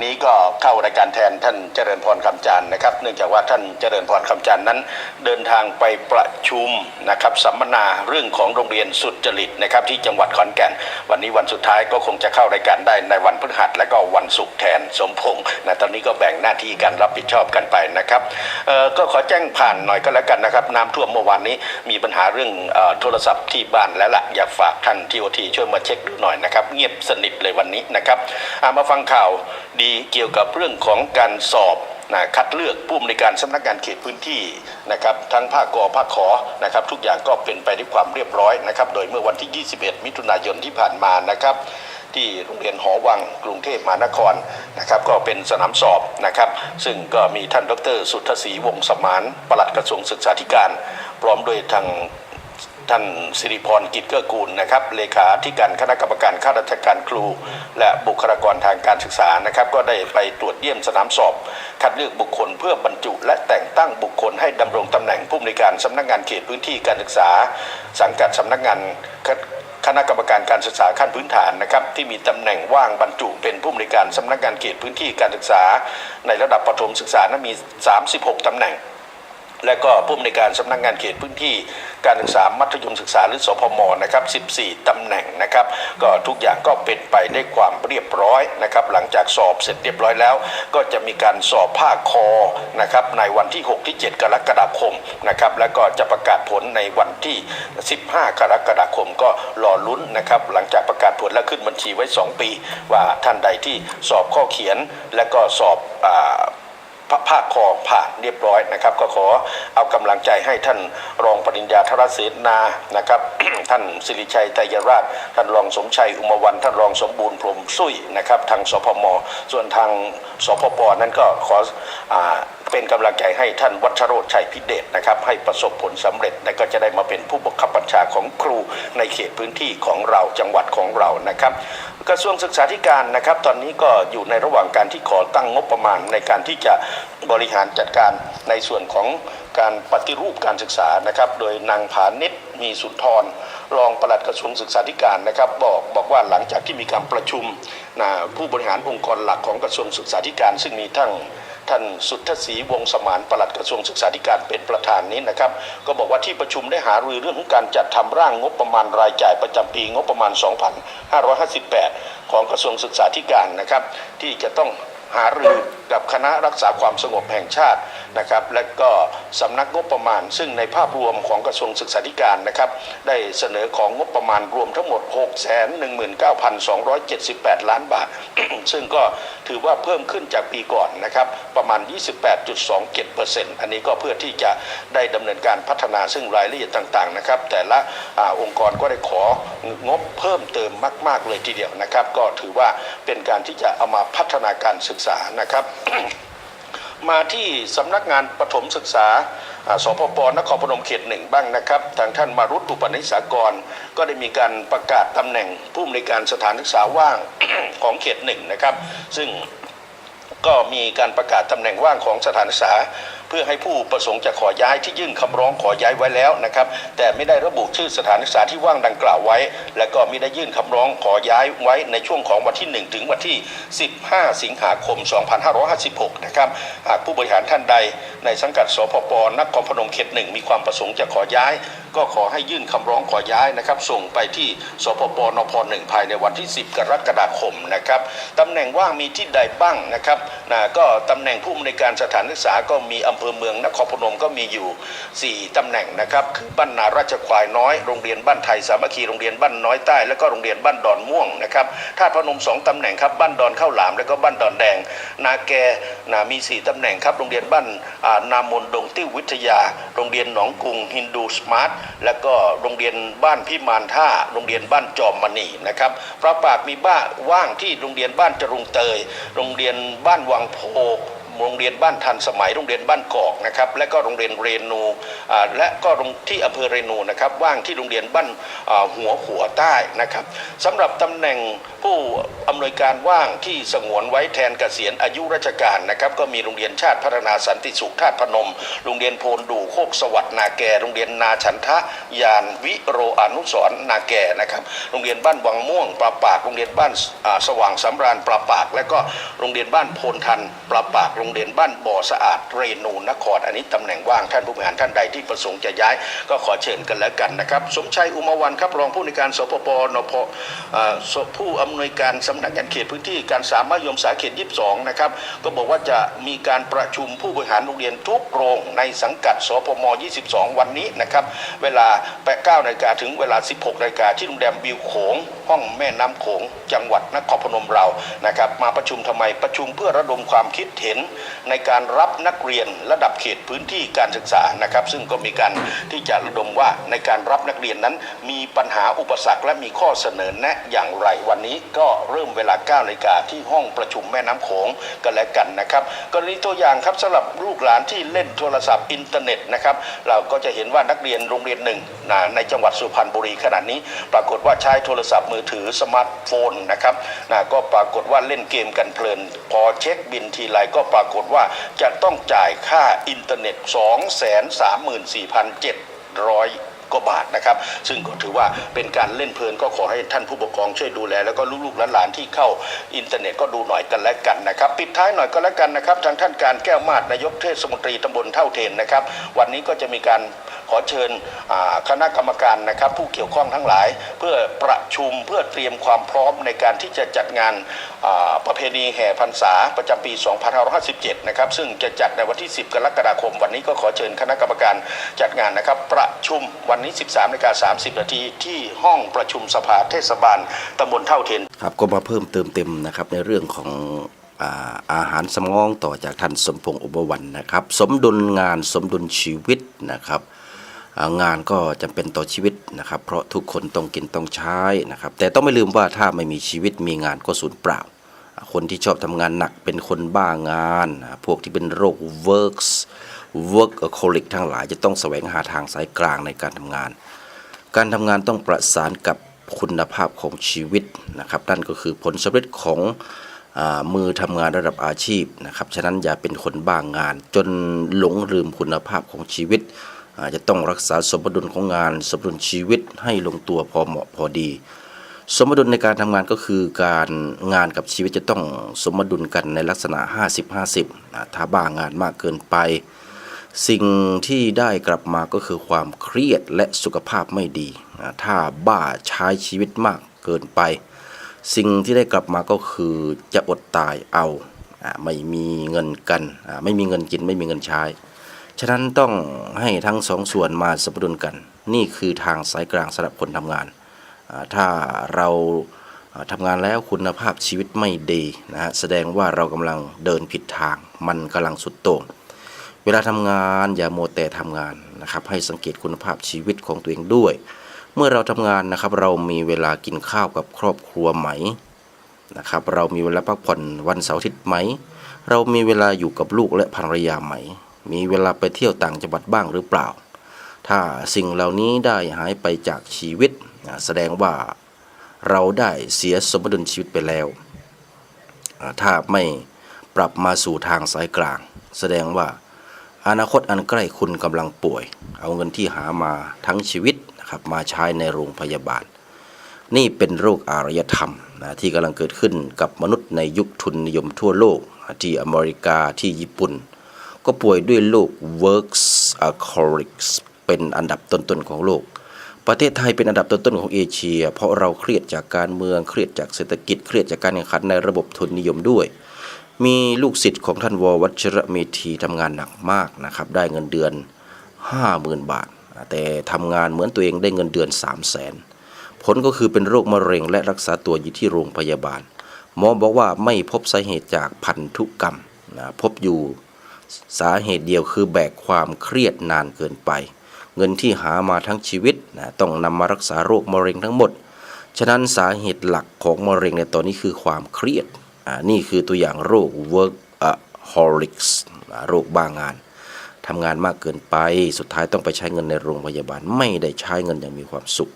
นี้ก็เข้ารายการแทนท่านเจริญพรคำจันทร์นะครับ เนื่องจากว่าท่านเจริญพรคำจันทร์นั้น เดินทางไปประชุมนะครับสัมมนาเรื่องของโรงเรียนสุจริตนะครับที่จังหวัดขอนแก่น วันนี้วันสุดท้ายก็คงจะเข้ารายการได้ในวันพฤหัสและก็วันศุกร์แทนสมพงษ์นะตอนนี้ก็แบ่งหน้าที่กันรับผิดชอบกันไปนะครับเอ่อก็ขอแจ้งผ่านหน่อยก็แล้วกันนะครับน้ำท่วมเมื่อวานนี้มีปัญหาเรื่องเอ่อโทรศัพท์ที่บ้านแล้วล่ะอยากฝากท่านทีโอทีช่วยมาเช็คดูหน่อยนะครับเงียบสนิทเลยวันนี้นะครับามาฟังข่าวดีเกี่ยวกับเรื่องของการสอบนะคัดเลือกผู้อำนวยการสำนักงานเขตพื้นที่นะครับทั้งภาคกอภาคขอนะครับทุกอย่างก็เป็นไปด้วยความเรียบร้อยนะครับโดยเมื่อวันที่ 21 มิถุนายนที่ผ่านมานะครับที่โรงเรียนหอวังกรุงเทพมหานครนะครับก็เป็นสนามสอบนะครับซึ่งก็มีท่านดร สุทธศรีวงศ์สมานปลัดกระทรวงศึกษาธิการ พร้อมด้วยทาง ท่านสิริพรกิจเกื้อกูลนะครับเลขาธิการคณะกรรมการข้าราชการครู และบุคลากรทางการศึกษานะครับ ก็ได้ไปตรวจเยี่ยมสนามสอบ คัดเลือกบุคคลเพื่อบรรจุ และแต่งตั้งบุคคลให้ดำรงตำแหน่งผู้อำนวยการสำนักงานเขตพื้นที่การศึกษา สังกัดสำนักงานคณะกรรมการการศึกษาขั้นพื้นฐานนะครับที่มีตำแหน่งว่างบรรจุเป็นผู้อำนวยการสำนักงานเขตพื้นที่การศึกษา ในระดับประถมศึกษานั้นมี 36ตำแหน่ง และก็ผู้อำนวยการสำนักงานเขตพื้นที่การศึกษามัธยมศึกษาหรือสพมนะครับ 14 ตำแหน่งนะครับ ก็ทุกอย่างก็เป็นไปได้วยความเรียบร้อยนะครับ หลังจากสอบเสร็จเรียบร้อยแล้ว ก็จะมีการสอบภาคคอนะครับในวันที่ 6 ที่ 7 กรกฎาคมนะครับ แล้วก็จะประกาศผลในวันที่ 15 กรกฎาคมก็รอลุ้นนะครับ หลังจากประกาศผลแล้วขึ้นบัญชีไว้ 2 ปี ว่าท่านใดที่สอบข้อเขียนและก็สอบอ ภาคคอผ่านเรียบร้อยนะครับ ก็ขอเอากำลังใจให้ท่านรองปริญญาธรเสนานะครับท่านสิริชัยไตยราช ท่านรองสมชัยอุมาวัน ท่านรองสมบูรณ์พรมสุยนะครับทางสพม ส่วนทางสพปนั้นก็ขออเป็นกำลังใจให้ท่านวัชโรธชัยพิเดชนะครับให้ประสบผลสำเร็จและก็จะได้มาเป็นผู้บังคับบัญชาของครูในเขตพื้นที่ของเราจังหวัดของเรานะครับกระทรวงศึกษาธิการนะครับ ตอนนี้ก็อยู่ในระหว่างการที่ขอตั้งงบประมาณในการที่จะบริหารจัดการในส่วนของการปฏิรูปการศึกษานะครับ โดยนางผานิชมีสุนทร รองปลัดกระทรวงศึกษาธิการนะครับ บอกบอกว่าหลังจากที่มีการประชุมนะผู้บริหารองค์กรหลักของกระทรวงศึกษาธิการ ซึ่งมีทั้งท่านสุทธศรีวงสมานปลัดกระทรวงศึกษาธิการเป็นประธานนี้นะครับ ก็บอกว่าที่ประชุมได้หารือเรื่องของการจัดทำร่างงบประมาณรายจ่ายประจำปีงบประมาณ 2558 ของกระทรวงศึกษาธิการนะครับ ที่จะต้อง หารือกับคณะรักษาความสงบแห่งชาตินะครับ และก็สำนักงบประมาณ ซึ่งในภาพรวมของกระทรวงศึกษาธิการนะครับ ได้เสนอของงบประมาณรวมทั้งหมด 619,278 ล้านบาท ซึ่งก็ถือว่าเพิ่มขึ้นจากปีก่อนนะครับ ประมาณ 28.27%อันนี้ก็เพื่อที่จะได้ดำเนินการพัฒนาซึ่งรายละเอียดต่างๆนะครับ แต่ละอองค์กรก็ได้ของบเพิ่มเติมมาก ๆ เลยทีเดียวนะครับ ก็ถือว่าเป็นการที่จะเอามาพัฒนาการศึกษานะครับ มาที่สำนักงานปฐมศึกษาอ่าสพปนครพนมเขตหนึ่งบ้างนะครับ ทางท่านมารุตอุปนิสากร ก็ได้มีการประกาศตำแหน่งผู้อำนวยการสถานศึกษาว่างของเขตหนึ่งนะครับ ซึ่งก็มีการประกาศตำแหน่งว่างของสถานศึกษา เพื่อให้ผู้ประสงค์จะขอย้ายที่ยื่นคำร้องขอย้ายไว้แล้วนะครับ แต่ไม่ได้ระบุชื่อสถานศึกษาที่ว่างดังกล่าวไว้ และก็ไม่ได้ยื่นคำร้องขอย้ายไว้ในช่วงของวันที่ 1 ถึงวันที่ 15 สิงหาคม 2556 นะครับหากผู้บริหารท่านใดในสังกัดสพปนครพนมเขตหนึ่งมีความประสงค์จะขอย้าย ก็ขอให้ยื่นคำร้องขอย้ายนะครับ ส่งไปที่สพปนพหนึ่งภายในวันที่ 10 กรกฎาคมนะครับตำแหน่งว่างมีที่ใดบ้างนะครับนะก็ตำแหน่งผู้อำนวยการสถานศึกษาก็มีอำเภอเมืองนครพนมก็มีอยู่ 4ตำแหน่งนะครับคือบ้านนาราชควายน้อยโรงเรียนบ้านไทยสามัคคีโรงเรียนบ้านน้อยใต้แล้วก็โรงเรียนบ้านดอนม่วงนะครับท่าตุพนมสองตำแหน่งครับบ้านดอนข้าวหลามแล้วก็บ้านดอนแดง นาแกนะมี 4ตำแหน่งครับโรงเรียนบ้านอ่านามนดงติ้ววิทยา โรงเรียนหนองกรุงฮินดูสมาร์ทแล้วก็โรงเรียนบ้านพิมานท่าโรงเรียนบ้านจอมมณีนะครับพระปากมีบ้านว่างที่โรงเรียนบ้านจรุงเตย โรงเรียนบ้านวังโพ โรงเรียนบ้านทันสมัยโรงเรียนบ้านกอกนะครับและก็โรงเรียนเรนูและก็โรงที่อำเภอเรนูนะครับว่างที่โรงเรียนบ้านหัวขัวใต้นะครับสำหรับตำแหน่งผู้อำนวยการว่างที่สงวนไว้แทนเกษียณอายุราชการนะครับก็มีโรงเรียนชาติพัฒนาสันติสุขธาตุพนม โรงเรียนโพนดูโคกสวัสดนาแก่โรงเรียนนาฉันทะยานวิโรอนุสรนาแก่นะครับโรงเรียนบ้านวังม่วงปลาปากโรงเรียนบ้านสว่างสำราญปลาปาก และก็โรงเรียนบ้านโพนทันปลาปากโรงรงเรียนบ้านบ่อสะอาดเรนูนคร อันนี้ตำแหน่งว่างท่านผู้บริหารท่านใดที่ประสงค์จะย้าย ก็ขอเชิญกันแล้วกันนะครับ สมชัยอุมาวันครับรองผู้ในการสปปนพผู้อำนวยการสำนักงานเขตพื้นที่การสามารถยมสาเขต 22 นะครับ ก็บอกว่าจะมีการประชุมผู้บริหารโรงเรียนทุกโรงในสังกัดสปม 22 วันนี้นะครับ เวลา8 9นาฬิกาถึงเวลา 16นาฬิกาที่โรงแรมวิวโขงห้องแม่น้ำโขงจังหวัดนครพนมเรานะครับ มาประชุมทำไมประชุมเพื่อระดมความคิดเห็นในการรับนักเรียนระดับเขตพื้นที่การศึกษานะครับ ซึ่งก็มีการที่จะระดมว่าในการรับนักเรียนนั้น มีปัญหาอุปสรรคและมีข้อเสนอแนะอย่างไรวันนี้ก็เริ่มเวลา9นาฬิกาที่ห้องประชุมแม่น้ำโขงกันแล้วกันนะครับกรณีตัวอย่างครับสำหรับลูกหลานที่เล่นโทรศัพท์อินเทอร์เน็ตนะครับเราก็จะเห็นว่านักเรียนโรงเรียนหนึ่งในจังหวัดสุพรรณบุรีขณะนี้ ปรากฏว่าใช้โทรศัพท์มือถือสมาร์ทโฟนนะครับก็ปรากฏว่าเล่นเกมกันเพลิน พอเช็คบินทีไรก็ปรากฏว่าจะต้องจ่ายค่าอินเทอร์เน็ต 234,700 กว่าบาทนะครับ ซึ่งก็ถือว่าเป็นการเล่นเพลินก็ขอให้ท่านผู้ปกครองช่วยดูแล แล้วก็ลูกๆหลานๆที่เข้าอินเทอร์เน็ตก็ดูหน่อยกันและกันนะครับ ปิดท้ายหน่อยก็แล้วกันนะครับ ทางท่านการแก้วมาศนายกเทศมนตรีตำบลเท่าเทนนะครับ วันนี้ก็จะมีการ ขอเชิญคณะกรรมการนะครับ ผู้เกี่ยวข้องทั้งหลาย เพื่อประชุมเพื่อเตรียมความพร้อมในการที่จะจัดงานประเพณีแห่พรรษาประจำปี 2557 นะครับ ซึ่งจะจัดในวันที่ 10 กรกฎาคม วันนี้ก็ขอเชิญคณะกรรมการจัดงานนะครับ ประชุมวันนี้ 13นาฬิกา30 นาทีที่ห้องประชุมสภาเทศบาลตำบลเท่าเทนครับก็มาเพิ่มเติมเต็มนะครับในเรื่องของอาหารสมองต่อจากท่านสมพงษ์อุบวันนะครับ สมดุลงานสมดุลชีวิตนะครับ งานก็จำเป็นต่อชีวิตนะครับ เพราะทุกคนต้องกินต้องใช้นะครับ แต่ต้องไม่ลืมว่าถ้าไม่มีชีวิตมีงานก็สูญเปล่า คนที่ชอบทำงานหนักเป็นคนบ้างาน พวกที่เป็นโรค works workaholic ทั้งหลายจะต้องแสวงหาทางสายกลางในการทำงาน การทำงานต้องประสานกับคุณภาพของชีวิตนะครับ นั่นก็คือผลสำเร็จของอมือทำงานระดับอาชีพนะครับ ฉะนั้นอย่าเป็นคนบ้างงาน จนหลงลืมคุณภาพของชีวิต อาจจะต้องรักษาสมดุลของงาน สมดุลชีวิตให้ลงตัวพอเหมาะพอดี สมดุลในการทำงานก็คือการงานกับชีวิตจะต้องสมดุลกันในลักษณะ 50-50อ่าถ้าบ้างงานมากเกินไป สิ่งที่ได้กลับมาก็คือความเครียดและสุขภาพไม่ดี ถ้าบ้าใช้ชีวิตมากเกินไป สิ่งที่ได้กลับมาก็คือจะอดตายเอาไม่มีเงินกัน ไม่มีเงินกินไม่มีเงินใช้ ฉะนั้นต้องให้ทั้งสองส่วนมาสมดุลกัน นี่คือทางสายกลางสำหรับคนทำงาน ถ้าเราทำงานแล้วคุณภาพชีวิตไม่ดีนะฮะแสดงว่าเรากำลังเดินผิดทาง มันกำลังสุดโต่งเวลาทำงานอย่าโมแต่ทำงานนะครับให้สังเกตคุณภาพชีวิตของตัวเองด้วย เมื่อเราทำงานนะครับเรามีเวลากินข้าวกับครอบครัวไหมนะครับเรามีเวลาพักผ่อนวันเสาร์อาทิตย์ไหม เรามีเวลาอยู่กับลูกและภรรยาไหม มีเวลาไปเที่ยวต่างจังหวัดบ้างหรือเปล่า ถ้าสิ่งเหล่านี้ได้หายไปจากชีวิต แสดงว่าเราได้เสียสมดุลชีวิตไปแล้ว ถ้าไม่ปรับมาสู่ทางสายกลาง แสดงว่าอนาคตอันใกล้คุณกำลังป่วย เอาเงินที่หามาทั้งชีวิตนะครับมาใช้ในโรงพยาบาล นี่เป็นโรคอารยธรรมนะที่กำลังเกิดขึ้นกับมนุษย์ในยุคทุนนิยมทั่วโลกที่อเมริกาที่ญี่ปุ่น ก็ป่วยด้วยโรค workaholics เป็นอันดับต้นๆของโลก ประเทศไทยเป็นอันดับต้นๆของเอเชีย เพราะเราเครียดจากการเมืองเครียดจากเศรษฐกิจเครียดจากการแข่งขันในระบบทุนนิยมด้วย มีลูกศิษย์ของท่านววัชระเมธีทำงานหนักมากนะครับ ได้เงินเดือน 50,000 บาท แต่ทำงานเหมือนตัวเองได้เงินเดือน 3 0 0 0 0นผลก็คือเป็นโรคมะเร็งและรักษาตัวอยู่ที่โรงพยาบาล หมอบอกว่าไม่พบสาเหตุจากพันธุกรรมนะพบอยู่ สาเหตุเดียวคือแบกความเครียดนานเกินไป เงินที่หามาทั้งชีวิตนะต้องนำมารักษาโรคมะเร็งทั้งหมด ฉะนั้นสาเหตุหลักของมะเร็งในตอนนี้คือความเครียดอ่านี่คือตัวอย่างโรค workaholics โรคบ้างานทำงานมากเกินไป สุดท้ายต้องไปใช้เงินในโรงพยาบาล ไม่ได้ใช้เงินอย่างมีความสุข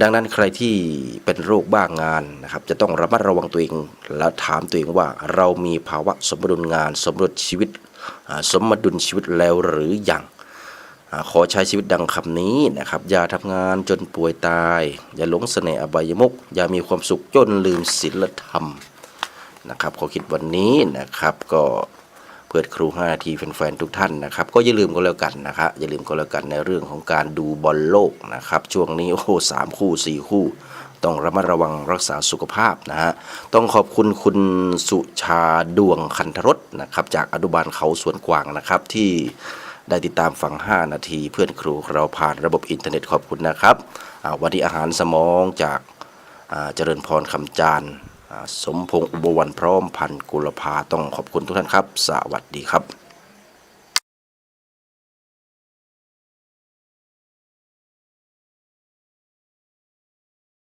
ดังนั้นใครที่เป็นโรคบ้างานนะครับ จะต้องระมัดระวังตัวเอง และถามตัวเองว่าเรามีภาวะสมดุลงาน สมดุลชีวิต สมดุลชีวิตแล้วหรือยังอขอใช้ชีวิตดังคำนี้นะครับ อย่าทำงานจนป่วยตาย อย่าหลงเสน่ห์อบายมุก อย่ามีความสุขจนลืมศีลธรรมนะครับขอคิดวันนี้นะครับก็เปิดครู5นาทีแฟนๆทุกท่านนะครับ ก็อย่าลืมก็แล้วกันนะครับอย่าลืมก็แล้วกันในเรื่องของการดูบอลโลกนะครับ ช่วงนี้โอ้โหสามคู่สี่คู่ ต้องระมัดระวังรักษาสุขภาพนะฮะต้องขอบคุณคุณสุชาดวงคันธรสนะครับจากอนุบาลเขาสวนกวางนะครับที่ได้ติดตามฟัง 5 นาทีเพื่อนครูเราผ่านระบบอินเทอร์เน็ตขอบคุณนะครับวันนี้อาหารสมองจากเจริญพรคำจานสมพงษ์อุบวันพร้อมพันกุลภาต้องขอบคุณทุกท่านครับ สวัสดีครับ